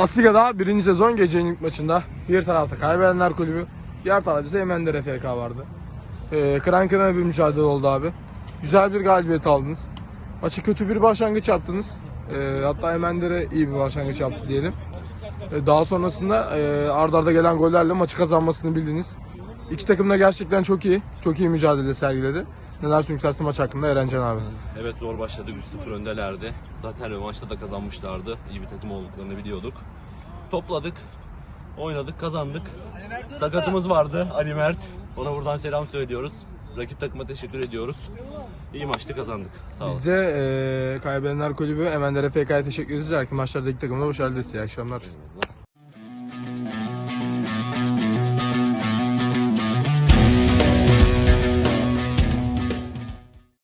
Asiga'da birinci sezon gecenin ilk maçında bir tarafta kaybedenler kulübü, diğer tarafta ise Emender FK vardı. Ee, kıran kırana bir mücadele oldu abi. Güzel bir galibiyet aldınız. Maçı kötü bir başlangıç yaptınız. Ee, hatta Emender'e iyi bir başlangıç yaptı diyelim. Ee, daha sonrasında e, arda arda gelen gollerle maçı kazanmasını bildiniz. İki takım da gerçekten çok iyi. Çok iyi mücadele sergiledi. Neler söylemek maç hakkında Erencan abi? Evet zor başladı 3-0 öndelerdi. Zaten rövanşta da kazanmışlardı. İyi bir takım olduklarını biliyorduk. Topladık, oynadık, kazandık. Sakatımız vardı Ali Mert. Ona buradan selam söylüyoruz. Rakip takıma teşekkür ediyoruz. İyi maçtı kazandık. Sağ olun. Biz de e, kaybedenler kulübü Emender FK'ya teşekkür ederiz. Erken maçlarda iki takımda başarılı İyi akşamlar. Eyvallah.